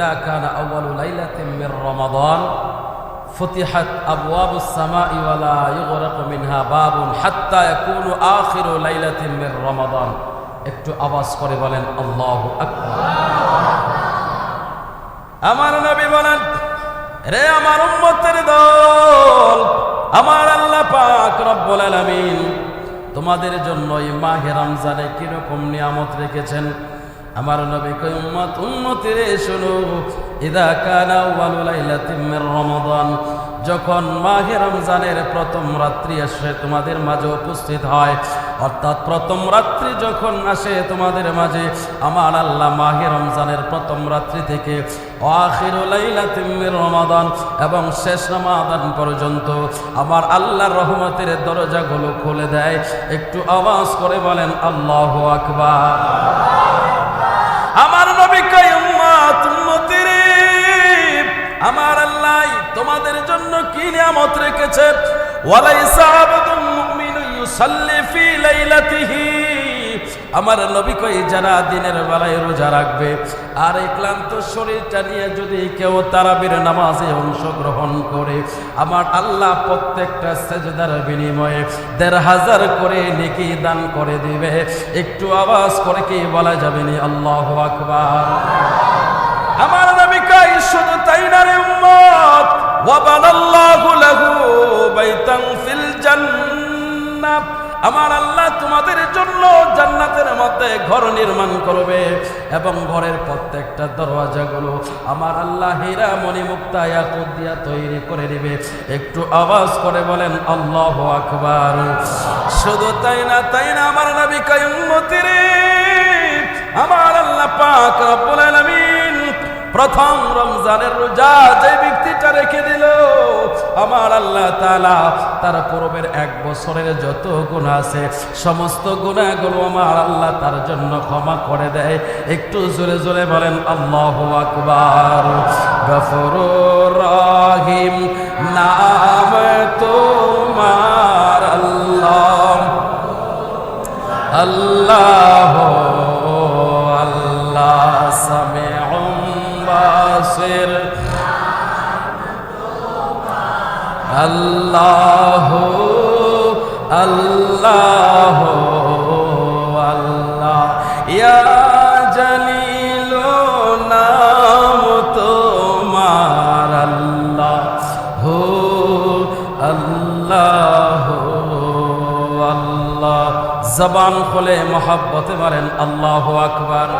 كان أول ليلة من رمضان فتحت أبواب السماء ولا يغرق منها باب حتى يكون آخر ليلة من رمضان একটু আওয়াজ করে বলেন আল্লাহ আকবার আমার নবী বলেন রে আমার উম্মতের দল আমার আল্লাহ পাক রব্বুল আলামিন তোমাদের জন্য এই মাহে রমজানে কিরকম নিয়ামত রেখেছেন আমার নবী কই উম্মত, উম্মতি রে, শোনো। ইদা কানা আউয়ালু লাইলাতিন মির রমাদান। যখন মাহে রমজানের প্রথম রাত্রি আসে, তোমাদের মাঝে উপস্থিত হয়। অর্থাৎ প্রথম রাত্রি যখন আসে তোমাদের মাঝে, আমার আল্লাহ মাহে রমজানের প্রথম রাত্রি থেকে রমাদান এবং শেষ রমাদান পর্যন্ত আমার আল্লাহর রহমতের দরজাগুলো খুলে দেয়। একটু আওয়াজ করে বলেন, আল্লাহ আকবার। আমার নবী কয় আমার আল্লাহ তোমাদের জন্য কি নিয়ামত রেখেছে ওয়ালাইসা আবদুম মুমিনুন ইউসাল্লি ফি লাইলাতিহি। আমার নবী কই যারা দিনের বেলায় রোজা রাখবে, আর এই ক্লান্ত শরীরটা নিয়ে যদি কেউ তারাবির নামাজে অংশগ্রহণ করে, আমার আল্লাহ প্রত্যেকটা সেজদার বিনিময়ে দেড় হাজার করে নেকি দান করে দিবে। একটু আওয়াজ করে কি বলা যাবে নি? আল্লাহ আকবার। আমার নবী কই শুধু তাই না রে উম্মত লাহু বাইতান ফিল জান্নাহ আমার আল্লাহ তোমাদের জন্য জান্নাতের মধ্যে ঘর নির্মাণ করবে এবং ঘরের প্রত্যেকটা দরওয়াজাগুলো আমার আল্লাহ হীরা মণিমুক্তা ইয়াকুত তৈরি করে দিবে। একটু আওয়াজ করে বলেন, আল্লাহ আকবার। শুধু তাই না তাই না, আমার নবী রে, আমার আল্লাহ পাক রব্বুল আলামিন প্রথম রমজানের রোজা যে ব্যক্তিটা রেখে দিল, আমার আল্লাহ তাআলা তার পূর্বের এক বছরের যত গুণা আছে, সমস্ত গুণাগুলো আমার আল্লাহ তার জন্য ক্ষমা করে দেয়। একটু জোরে জোরে বলেন, আল্লাহ আকবার। গফরুর রহিম নাম তোমার আল্লাহ। আল্লাহ বাসির আল্লাহ আল্লাহ আল্লাহ। ইয়া জলিল নাম তোমার আল্লাহ হো আল্লাহ আল্লাহ। জবান খোলে মহাব্বতে মারেন আল্লাহ আকবার।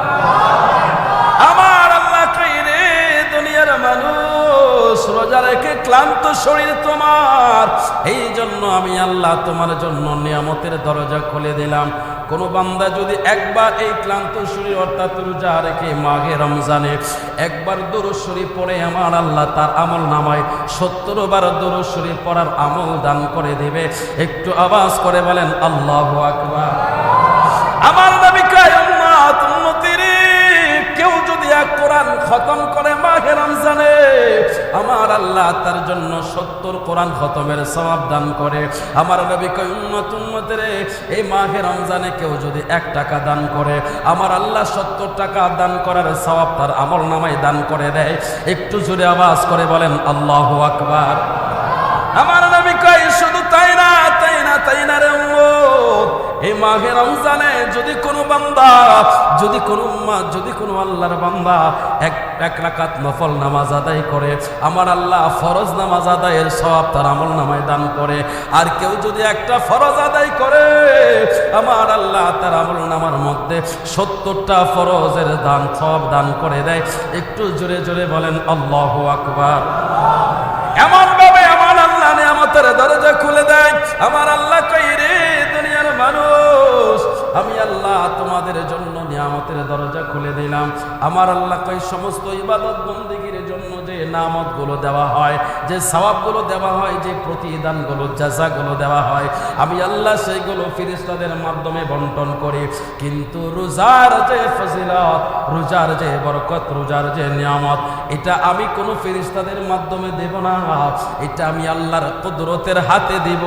মানুষ রোজা রেখে ক্লান্ত শরীর তোমার। এই জন্য আমি আল্লাহ তোমার জন্য নিয়ামতের দরজা খুলে দিলাম। কোন বান্দা যদি একবার এই ক্লান্ত শরীর, অর্থাৎ রোজা রেখে মাঘে রমজানে একবার দরুশ্বরী পড়ে, আমার আল্লাহ তার আমল নামায় সত্তর বার দরুশ্বরী পড়ার আমল দান করে দেবে। একটু আওয়াজ করে বলেন, আল্লাহ আকবার। আমার নবী কয়, উম্মত উম্মতি কেউ যদি এক কোরআন খতম মাহে রমজানে আমার আল্লাহ তার জন্য সত্তর কোরআন খতমের সওয়াব দান করে। আমার নবী কয় এই মাহে রমজানে কেউ যদি এক টাকা দান করে, আমার আল্লাহ সত্তর টাকা দান করার সওয়াব তার আমল নামায় দান করে দেয়। একটু জোরে আওয়াজ করে বলেন, আল্লাহ আকবার। আমার নবী কয়, শুধু তাই না তাই না তাই না রে এই মাঘে রমজানে বান্দা, যদি কোনো যদি কোনো আল্লাহর বান্দা এক এক রাকাত নফল নামাজ আদায় করে, আমার আল্লাহ ফরজ নামাজ আদায়ের সব তার আমল নামায় দান করে, আর কেউ যদি একটা ফরজ আদায় করে, আমার আল্লাহ তার আমল নামার মধ্যে সত্তরটা ফরজের দান সব দান করে দেয়। একটু জোরে জোরে বলেন, আল্লাহ আকবার। এমন ভাবে আমার আল্লাহ নিয়ামতের দরজা খুলে দেয়। আমার আল্লাহ কই আমি আল্লাহ তোমাদের জন্য নিয়ামতের দরজা খুলে দিলাম। আমার আল্লাহ কই সমস্ত ইবাদত বন্দিগির জন্য যে নামতগুলো দেওয়া হয়, যে সওয়াবগুলো দেওয়া হয়, যে প্রতিদানগুলো জাজা গুলো দেওয়া হয়, আমি আল্লাহ সেইগুলো ফিরিস্তাদের মাধ্যমে বন্টন করি। কিন্তু রোজার যে ফজিলত, রোজার যে বরকত, রোজার যে নিয়ামত, এটা আমি কোনো ফিরিস্তাদের মাধ্যমে দেব না। এটা আমি আল্লাহর কুদরতের হাতে দিব।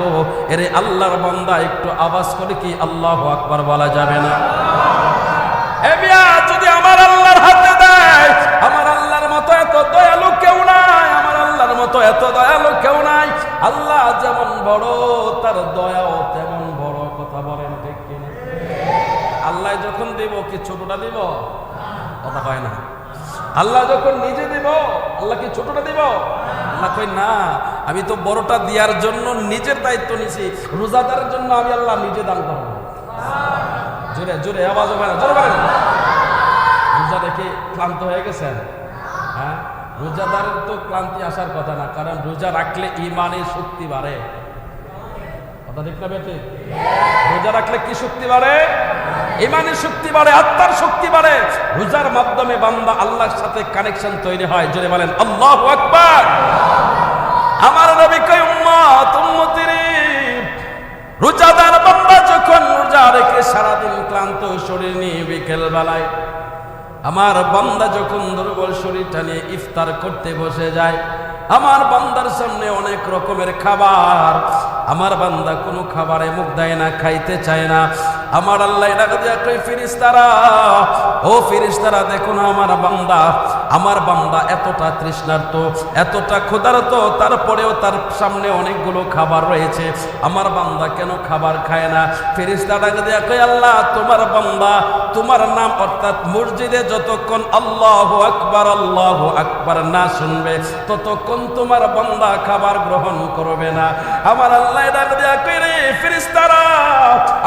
এরে আল্লাহর বান্দা, একটু আওয়াজ করে কি আল্লাহ আকবার বলা যাবে না? যদি আমার আল্লাহর হাতে দেয়, আমার আল্লাহর মতো এত দয়ালু কেউ নাই, আমার আল্লাহর মতো এত দয়ালু কেউ নাই। আল্লাহ যেমন বড়, তার দয়াও তেমন বড়, কথা বলেন ঠিক আল্লাহ যখন দিব, কি ছোটটা দিব? কথা হয় না। আল্লাহ যখন নিজে দিব, আল্লাহ কি ছোটটা দিব? আল্লাহ কই না, আমি তো বড়টা দেওয়ার জন্য নিজের দায়িত্ব নিছি, রোজাদারের জন্য আমি আল্লাহ নিজে দান করব। জোরে জোরে, আওয়াজ হবে না, জোরে বলেন রোজা দেখে ক্লান্ত হয়ে গেছেন? হ্যাঁ? রোজাদারের তো ক্লান্তি আসার কথা না, কারণ রোজা রাখলে ইমানের শক্তি বাড়ে। কথা ঠিক না বেটে রোজা রাখলে কি শক্তি বাড়ে? ইমানের শক্তি বাড়ে, আত্মার শক্তি বাড়ে। রোজার মাধ্যমে বান্দা আল্লাহর সাথে কানেকশন তৈরি হয়। জোরে বলেন, আল্লাহ আকবার! আমার নবী কই উম্মত, উম্মতির, রোজাদার বান্দা যখন রোজা রেখে সারাদিন ক্লান্ত শরীর নিয়ে বিকেল বেলায় আমার বান্দা যখন দুর্বল শরীরটা নিয়ে ইফতার করতে বসে যায়, আমার বান্দার সামনে অনেক রকমের খাবার। আমার বান্দা কোনো খাবারে মুখ দেয় না, খাইতে চায় না। আমার আল্লাহ ফিরিস্তারা ও ফিরিস্তারা দেখো না আমার বান্দা আমার বান্দা এতটা তৃষ্ণার্ত, এতটা ক্ষুধার্ত, তারপরেও তার সামনে অনেকগুলো খাবার রয়েছে। আমার বান্দা কেন খাবার খায় না? ফিরিস্তা ডাকে কই আল্লাহ, তোমার বান্দা, তোমার নাম অর্থাৎ মসজিদে যতক্ষণ আল্লাহ আকবার আল্লাহ আকবার না শুনবে, ততক্ষণ তোমার বান্দা খাবার গ্রহণ করবে না। আমার আল্লাহ ডাকে কই রে ফিরিস্তারা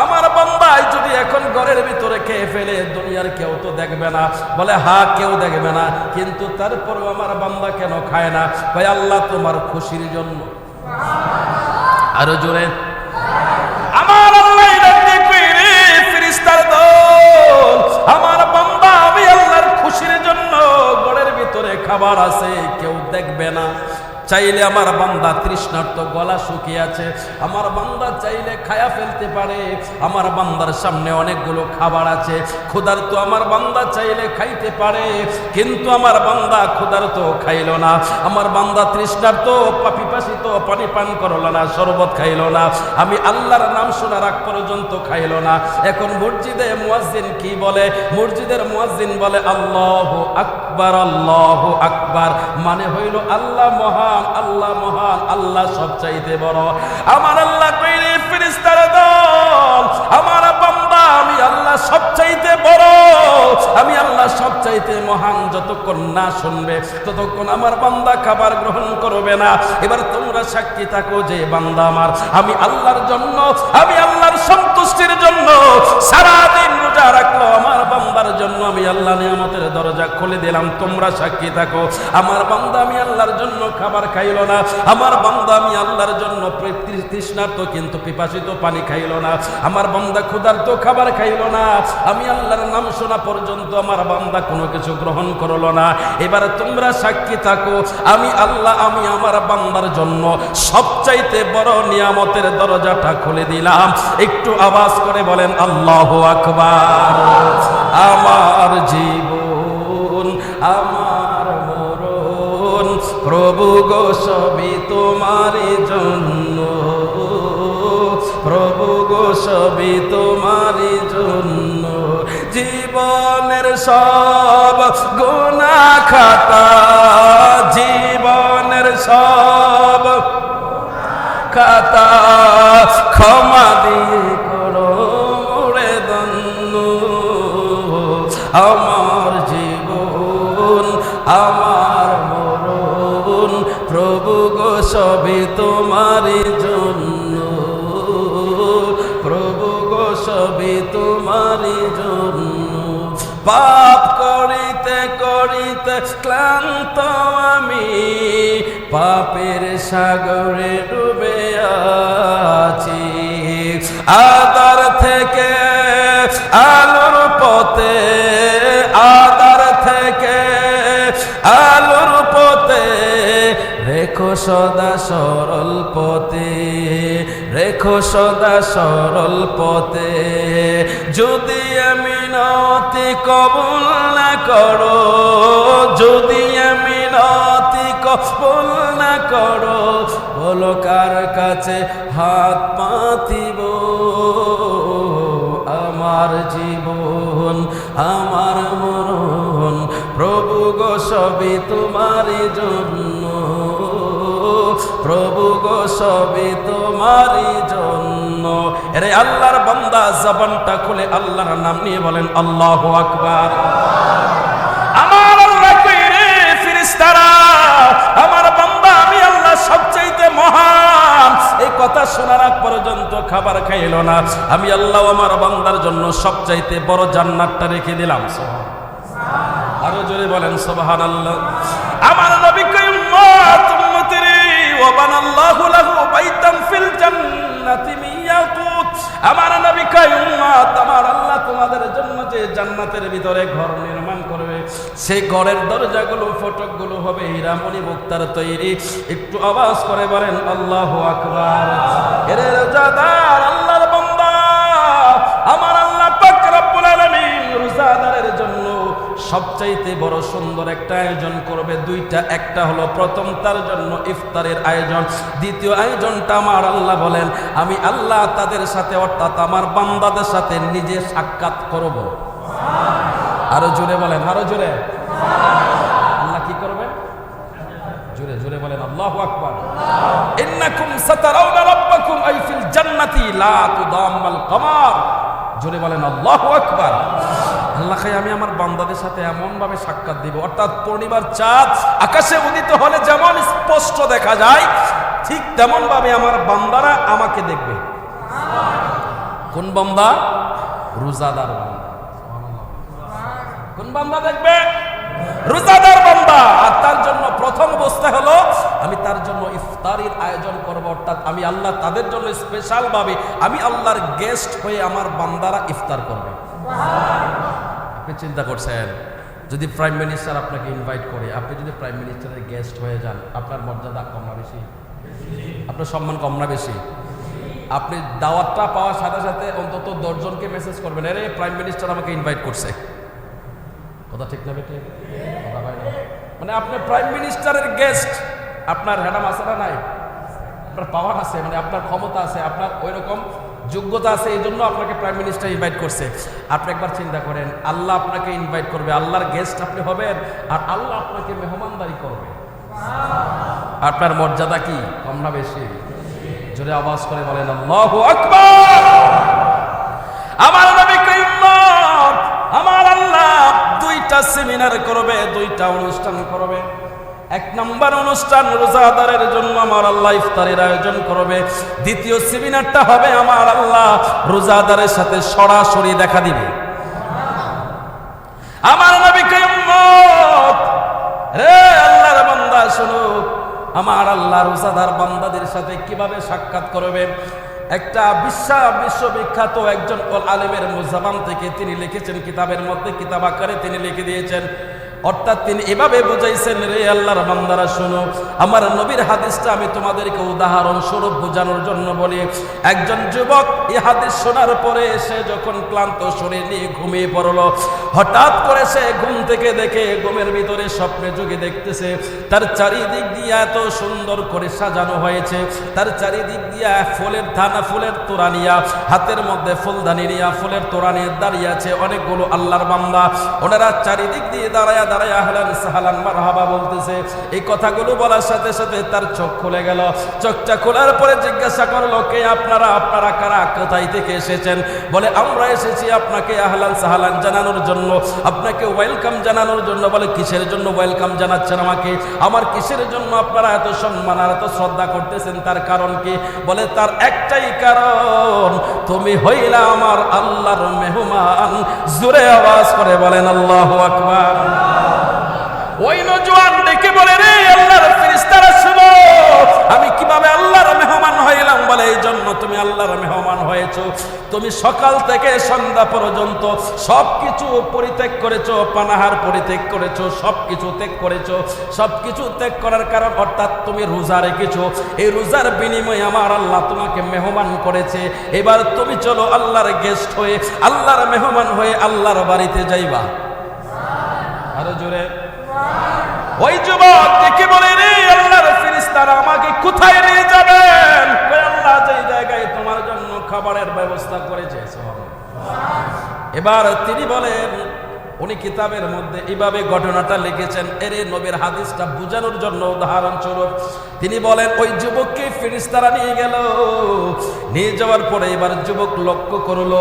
আমার বান্দাই যদি এখন ঘরের ভিতরে খেয়ে ফেলে, দুনিয়ার কেউ তো দেখবে না। বলে, হা, কেউ দেখবে না। কিন্তু তারপরও আমার বান্দা কেন খায় না? ভাই আল্লাহ তোমার খুশির জন্য। আরও জোরে। আমার আল্লাহ ডাকতে কই রে দল। আমার বান্দা, আমি আল্লাহর খুশির জন্য গড়ের ভিতরে খাবার আছে, কেউ দেখবে না। চাইলে আমার বান্দা তৃষ্ণার্ত গলা শুকিয়ে আছে। আমার বান্দা চাইলে খায়া ফেলতে পারে। আমার বান্দার সামনে অনেকগুলো খাবার আছে। ক্ষুধার তো আমার বান্দা চাইলে খাইতে পারে। কিন্তু আমার বান্দা ক্ষুধার তো খাইল না। আমার বান্দা তৃষ্ণার্ত পিপাসিত পানি পান করল না, শরবত খাইল না। আমি আল্লাহর নাম শোনার আগ পর্যন্ত খাইল না। এখন মসজিদে মুয়াজ্জিন কি বলে? মসজিদের মুয়াজ্জিন বলে, আল্লাহ আকবার আল্লাহ আকবর। মানে হইল আল্লাহ মহান আল্লাহ মহান, আল্লাহ সব চাইতে বড়। আমার আল্লাহ আমার আমি আল্লাহ সব চাইতে বড়। আমি আল্লাহ সব চাইতে মহান। যতক্ষণ না শুনবে, ততক্ষণ আমার বান্দা খাবার গ্রহণ করবে না। এবার তোমরা সাক্ষী থাকো যে বান্দা আমার। আমি আল্লাহর জন্য, আমি আল্লাহর সন্তুষ্টির জন্য সারাদিন রোজা রাখল। আমার বান্দার জন্য আমি আল্লাহ নিয়ামতের দরজা খুলে দিলাম। তোমরা সাক্ষী থাকো। আমার বান্দা আমি আল্লাহর জন্য খাবার খাইলো না। আমার বান্দা আমি আল্লাহর জন্য তৃষ্ণার্ত কিন্তু পিপাসিত পানি খাইলো না। আমার বান্দা ক্ষুধার্ত খাবার খাইলো না। আমি আল্লাহর নাম শোনা পর্যন্ত আমার বান্দা কোনো কিছু গ্রহণ করল না। এবার তোমরা সাক্ষী থাকো, আমি আল্লাহ, আমি আমার বান্দার জন্য সবচাইতে বড় নিয়ামতের দরজাটা খুলে দিলাম। একটু আওয়াজ করে বলেন, আল্লাহ আকবার। আমার জীবন, আমার মরণ, প্রভু গো, সবই তোমারই জন্য। প্রভু গো, সবই তোমারই জন্য। জীবনের সব গুণা খাতা, জীবনের সব খাতা ক্ষমা দিয়ে করো দন্ন আমার পাপ করিতে করিতে ক্লান্ত আমি, পাপের সাগরে ডুবে আছি। আদার থেকে আলোর পথে আদার থেকে আলোর পথে, রেখো সদা সরল পথে। রেখো সদা সরল পথে। যদি আমি নতি কবুল না করো, যদি আমি নতি কবুল না করো, বলো কার কাছে হাত পাতিব? আমার জীবন, আমার মরণ, প্রভু গো সবই তোমারই জন্য। প্রভু গো, সবই তোমারই জন্য। এরে আল্লাহর বান্দা, জবানটা খুলে আল্লাহর নাম নিয়ে বলেন, আল্লাহ আকবার। আমার আল্লাহ কই রে ফিরিস্তারা? আমার বান্দা, আমি আল্লাহ সবচাইতে মহান। এই কথা শোনার আগ পর্যন্ত খাবার খাইল না। আমি আল্লাহ আমার বান্দার জন্য সবচাইতে বড় জান্নাতটা রেখে দিলাম। আরও জোরে বলেন সুবহান আল্লাহ আমার নবী কই, উম্মত আল্লাহ জন্য যে জান্নাতের ভিতরে ঘর নির্মাণ করবে ঘরের হবে তৈরি। একটু করে বলেন, আল্লাহ সবচাইতে বড় সুন্দর একটা আয়োজন করবে দুইটা। একটা হলো প্রথম, তার জন্য ইফতারের আয়োজন। দ্বিতীয় আয়োজনটা আমার আল্লাহ বলেন, আমি আল্লাহ তাদের সাথে, অর্থাৎ আমার বান্দাদের সাথে নিজে সাক্ষাৎ করব। আরও জোরে বলেন, আরও জোরে। আল্লাহ কি করবেন জোরে জোরে বলেন, আল্লাহু আকবার। ইন্নাকুম সাতারাউনা রাব্বাকুম আই ফিল জান্নাতি লা তুদাম্মাল কমার। জোরে বলেন, আল্লাহু আকবার। আল্লাহ খাই আমি আমার বান্দাদের সাথে এমন ভাবে সাক্ষাৎ দিব। অর্থাৎ পূর্ণিমার চাঁদ আকাশে উদিত হলে যেমন স্পষ্ট দেখা যায়, ঠিক তেমন ভাবে আমার বান্দারা আমাকে দেখবে। কোন বান্দা? রোজাদার কোন বান্দা দেখবে? রোজাদার আর তার জন্য প্রথম অবস্থা হলো, আমি তার জন্য ইফতারির আয়োজন করব। অর্থাৎ আমি আল্লাহ তাদের জন্য স্পেশাল ভাবে আমি আল্লাহর গেস্ট হয়ে আমার বান্দারা ইফতার করবে। আপনি চিন্তা করছেন, যদি প্রাইম মিনিস্টার আপনাকে ইনভাইট করে, আপনি যদি প্রাইম মিনিস্টারের গেস্ট হয়ে যান, আপনার মর্যাদা কম না বেশি? আপনার সম্মান কম না বেশি? আপনি দাওয়াতটা পাওয়ার সাথে সাথে অন্তত দশজনকে মেসেজ করবেন, আরে প্রাইম মিনিস্টার আমাকে ইনভাইট করছে। কথা ঠিক না বেটে মানে আপনি প্রাইম মিনিস্টারের গেস্ট আপনার হ্যাডাম আছে না নাই? আপনার পাওয়ার আছে মানে আপনার ক্ষমতা আছে, আপনার ওই রকম যোগ্যতা আছে, এই জন্য আপনাকে প্রাইম মিনিস্টার ইনভাইট করছে। আপনি একবার চিন্তা করেন, আল্লাহ আপনাকে ইনভাইট করবে, আল্লাহর গেস্ট আপনি হবেন, আর আল্লাহ আপনাকে মেহমানদারি করবে। আপনার মর্যাদা কি? কম না বেশি। জোরে আওয়াজ করে বলেন, আল্লাহু আকবার! আমার নবী আমার আল্লাহ দুইটা সেমিনার করবে, দুইটা অনুষ্ঠান করবে। এক নম্বর অনুষ্ঠান রোজাদারের জন্য আমার আল্লাহ ইফতারের আয়োজন করবে। দ্বিতীয় সেমিনারটা হবে আমার আল্লাহ রোজাদারের সাথে সরাসরি দেখা দিবে। আমার নবী কইম্মত রে আল্লাহর বান্দা, শুনো, আমার আল্লাহ রোজাদার বান্দাদের সাথে কীভাবে সাক্ষাৎ করবে? একটা বিশ্বা বিশ্ববিখ্যাত একজন আলেমের মুজাবান থেকে তিনি লিখেছেন, কিতাবের মধ্যে কিতাব আকারে তিনি লিখে দিয়েছেন অর্থাৎ তিনি এভাবে বুঝাইছেন, রে আল্লাহর বান্দারা, শুনো, আমার নবীর হাদিসটা আমি তোমাদেরকে উদাহরণ স্বরূপ বোঝানোর জন্য বলি। একজন যুবক এই হাদিস শোনার পরে সে যখন ক্লান্ত শরীর নিয়ে ঘুমিয়ে পড়ল, হঠাৎ করে সে ঘুম থেকে দেখে ঘুমের ভিতরে স্বপ্নে যুগে দেখতেছে, তার চারিদিক দিয়ে এত সুন্দর করে সাজানো হয়েছে। তার চারিদিক দিয়ে ফুলের ধানা ফুলের তোড়া নিয়া হাতের মধ্যে ফুলদানি নিয়া ফুলের তোড়া নিয়ে দাঁড়িয়ে আছে অনেকগুলো আল্লাহর বান্দা। ওনারা চারিদিক দিয়ে দাঁড়ায়া দাঁড়ায়া হালান সাহালান মারহাবা বলতেছে, এই কথাগুলো বলার সাথে সাথে তার চোখ খুলে গেল। চোখটা খোলার পরে জিজ্ঞাসা করল, কে আপনারা? আপনারা কারা? কোথায় থেকে এসেছেন? বলে, আমরা এসেছি আপনাকে আহলান সাহালান জানানোর জন্য, আপনাকে ওয়েলকাম জানানোর জন্য। বলে, কিসের জন্য ওয়েলকাম জানাচ্ছেন আমাকে? আমার কিসের জন্য আপনারা এত সম্মান আর এত শ্রদ্ধা করতেছেন? তার কারণ কি? বলে, তার একটাই কারণ, তুমি হইলা আমার আল্লাহর মেহমান। জোরে আওয়াজ করে বলেন, আল্লাহ আকবার। ওই নজওয়ান ডেকে বলে, রে আল্লাহর ফেরেশতারা, শুনো, আমি কীভাবে আল্লাহর মেহমান হইলাম? বলে এই জন্য তুমি আল্লাহর মেহমান হয়েছো। তুমি সকাল থেকে সন্ধ্যা পর্যন্ত সব কিছু পরিত্যাগ করেছ, পানাহার পরিত্যাগ করেছ সব কিছু ত্যাগ করেছ। সব কিছু ত্যাগ করার কারণ, অর্থাৎ তুমি রোজা রেখেছো। এই রোজার বিনিময়ে আমার আল্লাহ তোমাকে মেহমান করেছে। এবার তুমি চলো আল্লাহর গেস্ট হয়ে, আল্লাহর মেহমান হয়ে আল্লাহর বাড়িতে যাইবা। আরও জোরে। ওই যুবক দেখে বলে, রে আল্লাহর ফেরেশতারা আমাকে কোথায় নিয়ে যাবেন আল্লাহ যে জায়গায় তোমার জন্য খাবারের ব্যবস্থা করেছে। এবার তিনি বলেন উনি কিতাবের মধ্যে এইভাবে ঘটনাটা লিখেছেন। এরে নবীর হাদিসটা বোঝানোর জন্য উদাহরণস্বরূপ, তিনি বলেন, ওই যুবককে ফিরিস্তারা নিয়ে গেল। নিয়ে যাওয়ার পরে এবার যুবক লক্ষ্য করল,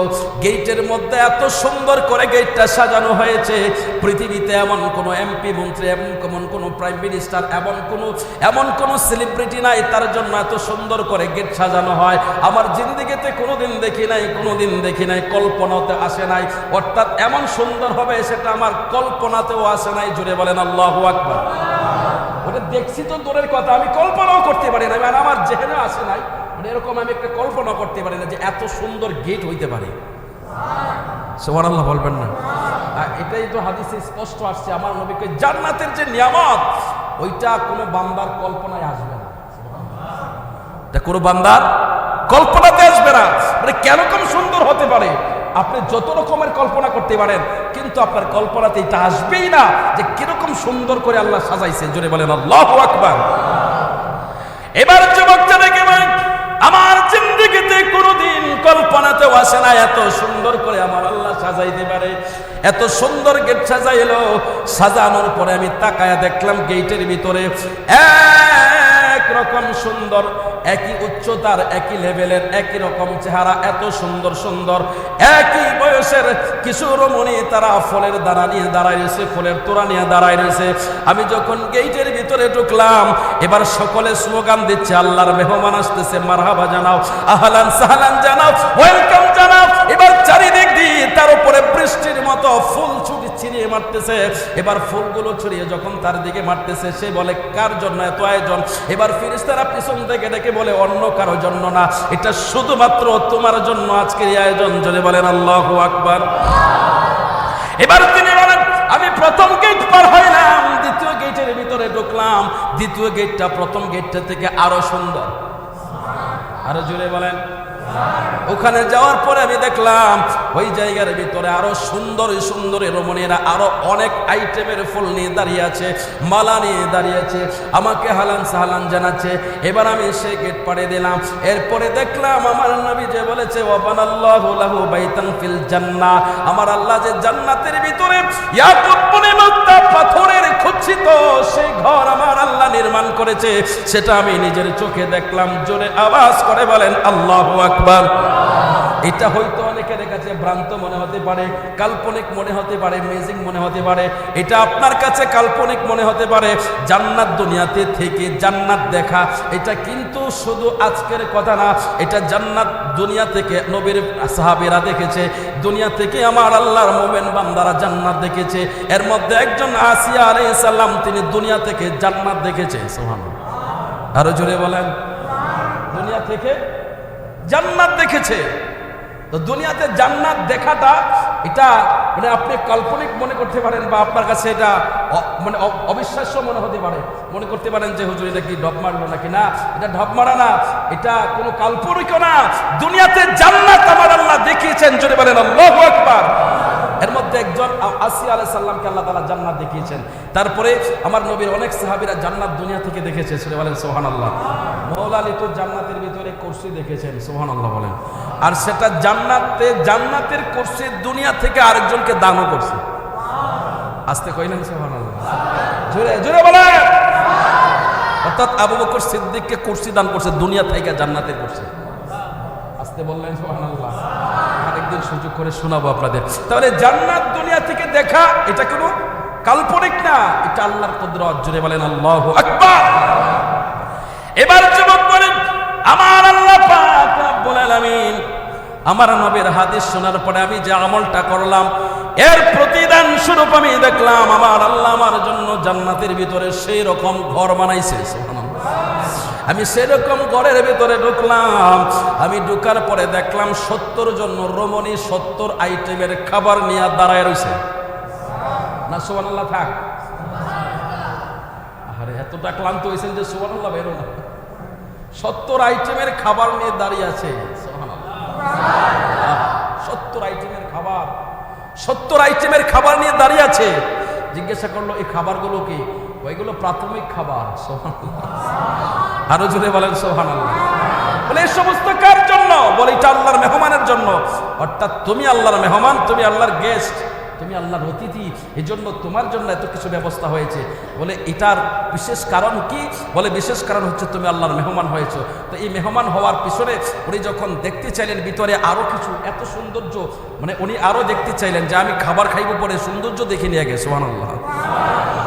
গেটের মধ্যে এত সুন্দর করে গেটটা সাজানো হয়েছে। পৃথিবীতে এমন কোনো এমপি, মন্ত্রী, এমন কোন কোনো প্রাইম মিনিস্টার এমন কোনো এমন কোনো সেলিব্রিটি নাই তার জন্য এত সুন্দর করে গেট সাজানো হয়। আমার জিন্দিগিতে কোনোদিন দেখি নাই, কোনোদিন দেখি নাই, কল্পনাতে আসে নাই। অর্থাৎ এমন সুন্দর হবে সেটা আমার কল্পনাতেও আসে নাই, জুড়ে বলেন আল্লাহু আকবার। ওটা দেখছি তো দূরের কথা, আমি কল্পনাও করতে পারি না মানে আমার জেহেনে আসে নাই মানে এরকম আমি একটা কল্পনা করতে পারি না যে এত সুন্দর গেট হইতে পারে। সোমান আল্লাহ বলবেন না। এটাই তো হাদিসে স্পষ্ট আসছে, আমার নবীকে জান্নাতের যে নিয়ামত, ওইটা কোনো বান্দার কল্পনায় আসবে না। এটা কোনো বান্দার কল্পনাতে আসবে না। মানে কেন কম সুন্দর হতে পারে? আপনি যত রকমের কল্পনা করতে পারেন, কিন্তু আপনার কল্পনাতে এটা আসবেই না যে কীরকম সুন্দর করে আল্লাহ সাজাইছে। জোরে বলেন, আল্লাহ আকবার। এবার কল্পনাতেও আসে না, এত সুন্দর করে আমার আল্লাহ সাজাইতে পারে। এত সুন্দর গেট সাজাইলো। সাজানোর পরে আমি তাকায়া দেখলাম গেটের ভিতরে এক রকম সুন্দর একই উচ্চতার, একই লেভেলের, একই রকম চেহারা, এত সুন্দর সুন্দর, একই বয়সের কিছু রমণী তারা ফলের দাঁড়া নিয়ে দাঁড়ায় রয়েছে, ফলের তোরা নিয়ে দাঁড়ায় রয়েছে। আমি যখন গেটের ভিতরে ঢুকলাম, এবার সকলে স্লোগান দিচ্ছে, আল্লাহর মেহমান আসতেছে, মারহাবা জানাও, আহলান সাহলান জানাও, ওয়েলকাম জানাও। এবার চারিদিক দিয়ে তার উপরে বৃষ্টির মতো ফুল ছুটি ছিঁড়িয়ে মারতেছে। এবার ফুলগুলো ছড়িয়ে যখন তার দিকে মারতেছে, সে বলে, কার জন্য এত আয়োজন? এবার ফিরিস্তারা পিছন থেকে ডেকে বলে, অন্য কারও জন্য না। এটা শুধুমাত্র তোমার জন্য আজকের এই আয়োজন। জলে বলেন, আল্লাহ আকবার। এবার তিনি বলেন, আমি প্রথম গেট পার হইলাম, দ্বিতীয় গেটের ভিতরে ঢুকলাম। দ্বিতীয় গেটটা প্রথম গেটটা থেকে আরও সুন্দর। আরও জুড়ে বলেন ওখানে যাওয়ার পরে আমি দেখলাম, ওই জায়গার ভিতরে আরও সুন্দর সুন্দর রমণীরা, আরও অনেক আইটেমের ফুল নিয়ে দাঁড়িয়ে আছে, মালা নিয়ে দাঁড়িয়ে আছে, আমাকে হালান সাহালান জানাচ্ছে। এবার আমি সে গেট পাড়ে দিলাম। এরপরে দেখলাম, আমার নবী যে বলেছে ওয়াবান আল্লাহু বাইতান ফিল জান্নাহ। আমার আল্লাহ যে জান্নাতের ভিতরে পাথরের খুচ্ছিত সেই ঘর আমার আল্লাহ নির্মাণ করেছে। সেটা আমি নিজের চোখে দেখলাম, জোরে আওয়াজ করে বলেন, আল্লাহ আকবার। এটা হয়তো অনেকের কাছে ভ্রান্ত মনে হতে পারে, কাল্পনিক মনে হতে পারে মেজিং মনে হতে পারে। এটা আপনার কাছে কাল্পনিক মনে হতে পারে, জান্নাত দুনিয়াতে থেকে জান্নাত দেখা। এটা কিন্তু শুধু আজকের কথা না, এটা জান্নাত দুনিয়া থেকে নবীর সাহাবেরা দেখেছে। দুনিয়া থেকে আমার আল্লাহর মোমেন বান্দারা জান্নাত দেখেছে। এর মধ্যে একজন আসিয়া আলাইহিস সালাম, তিনি দুনিয়া থেকে জান্নাত দেখেছে। সুবহানাল্লাহ। আরও জোরে বলেন। দুনিয়া থেকে জান্নাত দেখেছে। তো দুনিয়াতে জান্নাত দেখাটা এটা মানে আপনি কাল্পনিক মনে করতে পারেন বা আপনার কাছে এটা মানে অবিশ্বাস্য মনে হতে পারে। মনে করতে পারেন যে, হুজুর, এটা কি ঢপ মারলো নাকি? না, এটা ঢপ মারা না, এটা কোনো কাল্পনিক না। দুনিয়াতে জান্নাত আমার আল্লাহ দেখিয়েছেন যদি বলেন, আল্লাহ আকবার। এর মধ্যে একজন আসিয়া আলাইহিস সালামকে আল্লাহ তাআলা জান্নাত দেখিয়েছেন। তারপরে আমার নবীর অনেক সাহাবীরা জান্নাত দুনিয়া থেকে দেখেছে সেটা বলেন, সুবহানাল্লাহ। মৌলা আলী তো জান্নাতের ভিতরে কুরসি দেখেছেন, সুবহানাল্লাহ বলেন। আর সেটা জান্নাতে, জান্নাতের কুরসি দুনিয়া থেকে আরেকজনকে দানও করছে। আস্তে কইলেন সুবহানাল্লাহ। জোরে জোরে বলেন। অর্থাৎ আবু বকর সিদ্দিককে কুরসি দান করছে, দুনিয়া থেকে জান্নাতের কুরসি। আসতে বললেন, সুবহানাল্লাহ। আরেকদিন সুযোগ করে শোনাবো আপনাদের। তাহলে জান্নাত দুনিয়া থেকে দেখা, এটা কোনো কাল্পনিক না, এটা আল্লাহর কুদরত। জুড়ে বলেন, আল্লাহু আকবার। এবার যুবক বলেন, আমার আল্লাহ পাক রব্বুল আলামিন। আমার নবীর হাদিস শোনার পরে আমি যে আমলটা করলাম, এর প্রতিদান স্বরূপ আমি দেখলাম, আমার আল্লাহ আমার জন্য জান্নাতের ভিতরে সেই রকম ঘর বানাইছে, সুবহানাল্লাহ। আমি সেরকম ঘরের ভিতরে ঢুকলাম। আমি ঢুকার পরে দেখলাম সত্তর জন রমণী সত্তর আইটেমের খাবার নিয়ে দাঁড়ায় রয়েছে। না সোহান আল্লাহ থাক। আরে, এতটা ক্লান্ত হয়েছেন যে সোহান আল্লাহ বেরো না। সত্তর আইটেমের খাবার নিয়ে দাঁড়িয়ে আছে। সত্তর আইটেমের খাবার। সত্তর আইটেমের খাবার নিয়ে দাঁড়িয়ে আছে। জিজ্ঞাসা করল, এই খাবারগুলো কি? ওইগুলো প্রাথমিক খাবার। আরও জোরে বলেন সোহান বলে এই সমস্ত কার জন্য? বলে, এটা আল্লাহর মেহমানের জন্য। অর্থাৎ, তুমি আল্লাহর মেহমান, তুমি আল্লাহর গেস্ট তুমি আল্লাহর অতিথি। এই জন্য তোমার জন্য এত কিছু ব্যবস্থা হয়েছে। বলে, এটার বিশেষ কারণ কি? বলে, বিশেষ কারণ হচ্ছে তুমি আল্লাহর মেহমান হয়েছো। তো এই মেহমান হওয়ার পিছনে উনি যখন দেখতে চাইলেন ভিতরে আরও কিছু, এত সৌন্দর্য মানে উনি আরও দেখতে চাইলেন যে, আমি খাবার খাইব পরে সৌন্দর্য দেখে নিয়ে গেছে সোহান আল্লাহ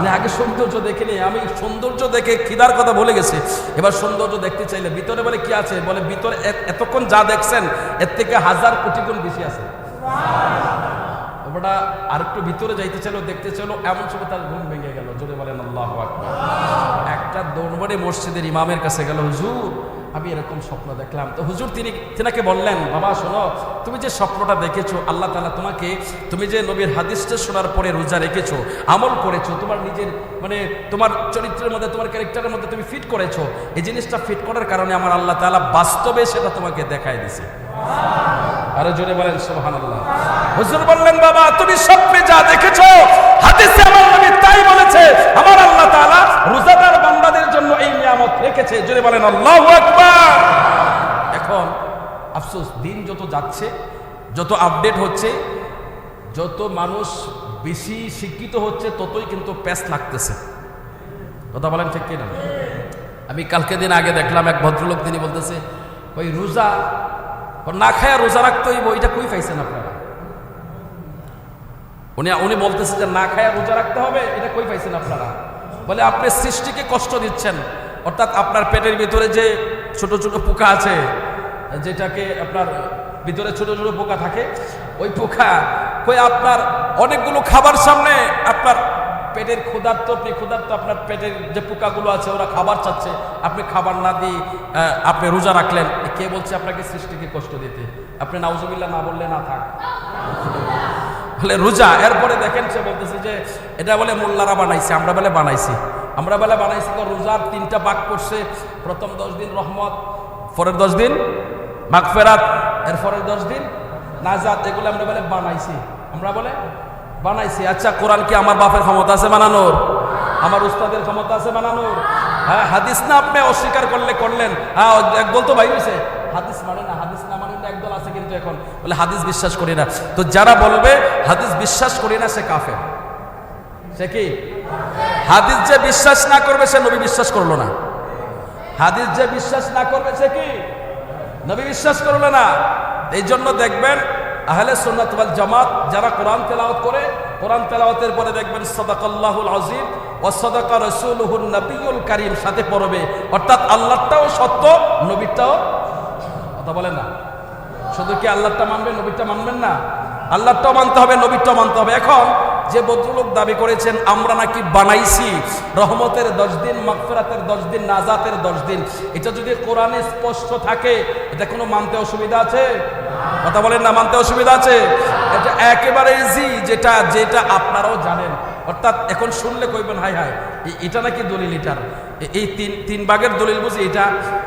আগে সৌন্দর্য দেখে নিয়ে আমি সৌন্দর্য দেখে খিদার কথা বলে গেছে। এবার সৌন্দর্য দেখতে চাইলে ভিতরে বলে কি আছে? বলে ভিতরে এত- এতক্ষণ যা দেখছেন, এর থেকে হাজার কোটি গুণ বেশি আছে। ওটা আরেকটু ভিতরে যাইতে চাইলো, দেখতে চাইলো, এমন সময় তার ঘুম ভেঙে গেল। জোরে বলেন, আল্লাহ একটা দৌড়বড়ে মসজিদের ইমামের কাছে গেল, হুজুর আমি এরকম স্বপ্ন দেখলাম। তো হুজুর, তিনি, তিনাকে বললেন, বাবা, শোনো, তুমি যে স্বপ্নটা দেখেছ, আল্লাহ তালা তোমাকে, তুমি যে নবীর হাদিসটা শোনার পরে রোজা রেখেছো, আমল করেছ, তোমার নিজের মানে তোমার চরিত্রের মধ্যে, তোমার ক্যারেক্টারের মধ্যে তুমি ফিট করেছ, এই জিনিসটা ফিট করার কারণে আমার আল্লাহ তালা বাস্তবে সেটা তোমাকে দেখায় দিছে। আরও জোরে বলেন, সুবহানাল্লাহ। হুজুর বললেন, বাবা, তুমি স্বপ্নে যা দেখেছ, হাদিসে আমার তাই বলেছে, আমার আল্লাহ তাআলা রোজাদার বান্দাদের জন্য এই নিয়ামত রেখেছে। জোরে বলেন, আল্লাহু এখন, আফসোস, দিন যত যাচ্ছে, যত আপডেট হচ্ছে, যত মানুষ বেশি শিক্ষিত হচ্ছে, ততই কিন্তু প্যাস লাগতেছে। কথা বলেন ঠিক কিনা? আমি কালকে দিন আগে দেখলাম এক ভদ্রলোক, তিনি বলতেছে, ওই রোজা না খায়া রোজা রাখতে হইব, এটা কই পাইছেন আপনারা? উনি উনি বলতেছে যে, না খায়া রোজা রাখতে হবে, এটা কই পাইছেন আপনারা? বলে, আপনি সৃষ্টিকে কষ্ট দিচ্ছেন। অর্থাৎ আপনার পেটের ভিতরে যে ছোট ছোট পোকা আছে, যেটাকে আপনার ভিতরে ছোট ছোট পোকা থাকে, ওই পোকা কই আপনার অনেকগুলো খাবার সামনে আপনার পেটের ক্ষুধার্ত আপনি ক্ষুধার্ত আপনার পেটের যে পোকাগুলো আছে, ওরা খাবার চাচ্ছে। আপনি খাবার না দিয়ে আপনি রোজা রাখলেন। কে বলছে আপনাকে সৃষ্টিকে কষ্ট দিতে? আপনি নাউজুবিল্লাহ না বললে না থাক। বলে, রোজা। এরপরে দেখেন সে বলতেছে যে, এটা বলে মোল্লারা বানাইছে, আমরা বলে বানাইছি। আমরা বলে বানাইছি তো রোজার তিনটা বাক করছে। প্রথম দশ দিন রহমত, পরের দশ দিন মাগফেরাত, এর পরের দশ দিন নাজাত, এগুলো আমরা বলে বানাইছি। আমরা বলে বানাইছি। আচ্ছা কোরআন কি আমার বাপের ক্ষমতা আছে বানানোর? আমার উস্তাদের ক্ষমতা আছে বানানোর? হ্যাঁ হাদিস না আপনি অস্বীকার করলে করলেন। হ্যাঁ একদল তো ভাই হয়েছে হাদিস মানে না, হাদিস না মানে না একদল আছে কিন্তু এখন। বলে হাদিস বিশ্বাস করি না। তো যারা বলবে, হাদিস বিশ্বাস করি না, সে কাফে সে কি? হাদিস যে বিশ্বাস না করবে, সে নবী বিশ্বাস করল না। হাদিস যে বিশ্বাস না করবে, সে কি? নবী বিশ্বাস করল না। এই জন্য দেখবেন, আহলে সুন্নাত ওয়াল জামাত যারা কোরআন তেলাওয়াত করে, কোরআন তেলাওয়াতের পরে দেখবেন, সাদাকাল্লাহুল আজিম ও সাদাকা রাসূলুহুন নবিয়ুল কারীম সাথে পড়বে। অর্থাৎ আল্লাহটাও সত্য নবীটাও কথা বলেন না। শুধু কি আল্লাহটা মানবেন, নবীরটা মানবেন না? আল্লাহটাও মানতে হবে, নবীরটাও মানতে হবে। এখন যে ভদ্রলোক দাবি করেছেন, আমরা নাকি বানাইছি। রহমতের দশ দিন, মাগফিরাতের দশ দিন, নাজাতের দশ দিন। এটা যদি কোরআনে স্পষ্ট থাকে, এটা কোনো মানতে অসুবিধা আছে? কথা বলেন না, মানতে অসুবিধা আছে? এটা একেবারে ইজি যেটা যেটা আপনারাও জানেন। অর্থাৎ এখন শুনলে কইবেন, হাই হাই এটা নাকি দলিল এটার এই তিন তিন ভাগের দলিল বুঝি এটা?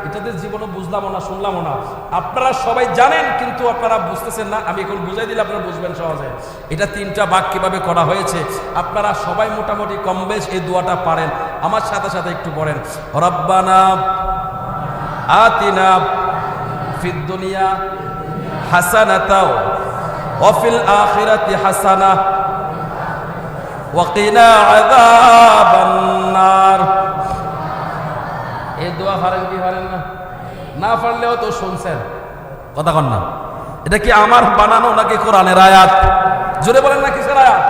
এটাতে জীবনে বুঝলামও না, শুনলামও না। আপনারা সবাই জানেন, কিন্তু আপনারা বুঝতেছেন না। আমি এখন বুঝাই দিলে আপনারা বুঝবেন সহজে। এটা তিনটা ভাগ কীভাবে করা হয়েছে? আপনারা সবাই মোটামুটি কম বেশ এই দোয়াটা পারেন। আমার সাথে সাথে একটু পড়েন। রব্বানা আতিনা ফিদ দুনিয়া হাসানাতাও ওয়াফিল আখিরাতি হাসানা। ওয়াকিনা আযাবান্নার তো আমার আয়াত? জোরে বলেন না কিসের আয়াত?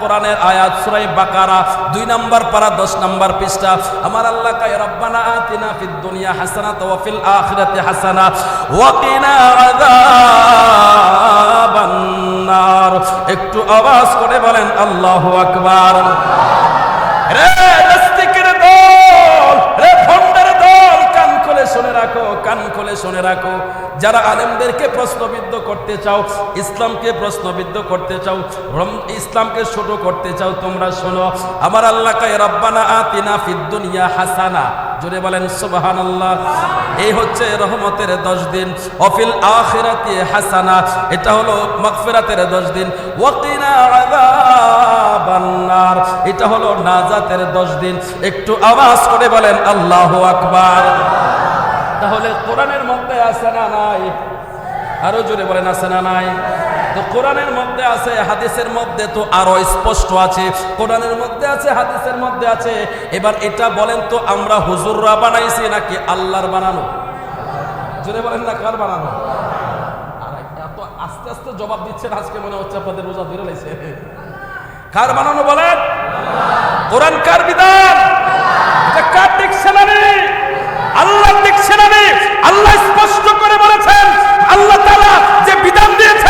কোরআনের আয়াত সুরাই বাকারা, দুই নাম্বার পারা, দশ নাম্বার পৃষ্ঠা। আমার আল্লাহ কায়, রব্বানা আতিনা ফিদ হাসানাত ওয়া ফিল আখিরাতি হাসানা ওয়া কিনা আযাবান নার একটু আওয়াজ করে বলেন, আল্লাহ আকবার। রে রে দল, কান খুলে শুনে রাখো, কান খুলে শুনে রাখো। যারা আলেমদেরকে প্রশ্নবিদ্ধ করতে চাও, ইসলামকে প্রশ্নবিদ্ধ করতে চাও ইসলামকে ছোট করতে চাও, তোমরা শোনো, আমার আল্লাহ কায়, রব্বানা আতিনা ফিদ দুনিয়া হাসানা। জোরে বলেন, সুবহানাল্লাহ। এই হচ্ছে রহমতের দশ দিন। অফিল আখিরাতি হাসানা। এটা হলো মাগফিরাতের দশ দিন। ওয়াকিনা আযাবান্নার। এটা হলো নাজাতের দশ দিন। একটু আওয়াজ করে বলেন, আল্লাহু আকবার। তাহলে কোরআনের মধ্যে আছে না নাই? আরও জোরে বলেন, আছে না নাই? তো কোরআনের মধ্যে আছে, হাদিসের মধ্যে তো আরও স্পষ্ট আছে। কোরআনের মধ্যে আছে, হাদিসের মধ্যে আছে। এবার এটা বলেন তো আমরা হুজুররা বানাইছি নাকি আল্লাহর বানানো? জোরে বলেন না, কার বানানো? আর এত আস্তে আস্তে জবাব দিচ্ছেন, আজকে মনে হচ্ছে আপনাদের রোজা ধরে লাইছে। কার বানানো বলেন? কোরআন কার বিধান? কার ডিকশনারি? আল্লাহ দেখছেন আমি। আল্লাহ স্পষ্ট করে বলেছেন আল্লাহ তালা যে বিধান দিয়েছেন